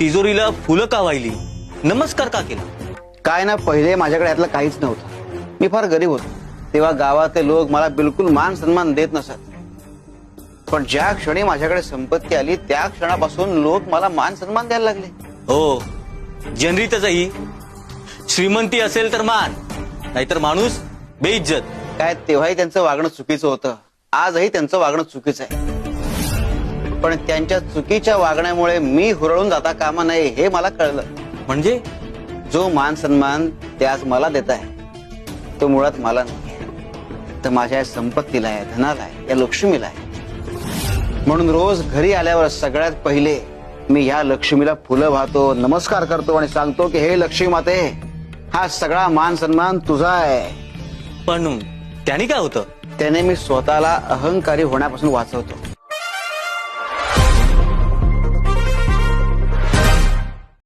तिजोरीला फुलं का वाहिली? नमस्कार का केला? काय ना पहिले माझ्याकडे यातलं काहीच नव्हतं. मी फार गरीब होतो. तेव्हा गावातले लोक मला बिलकुल मान सन्मान देत नसत. पण ज्या क्षणी माझ्याकडे संपत्ती आली त्या क्षणापासून लोक मला मान सन्मान द्यायला लागले. हो. जनरीतही श्रीमंती असेल तर मान नाहीतर माणूस बेइज्जत. काय तेव्हाही त्यांचं वागणं चुकीचं होतं. आजही त्यांचं वागणं चुकीचं आहे. पण त्यांच्या चुकीच्या वागण्यामुळे मी हुरळून जाता कामा नये हे मला कळलं. म्हणजे? जो मान सन्मान ते आज मला देत आहे तो मुळात मला नाही तर माझ्या संपत्तीला आहे धनाला आहे या लक्ष्मीला आहे. म्हणून रोज घरी आल्यावर सगळ्यात पहिले मी ह्या लक्ष्मीला फुलं वाहतो नमस्कार करतो आणि सांगतो की हे लक्ष्मी माते हा सगळा मान सन्मान तुझा आहे. पण त्याने काय होतं? त्याने मी स्वतःला अहंकारी होण्यापासून वाचवतो.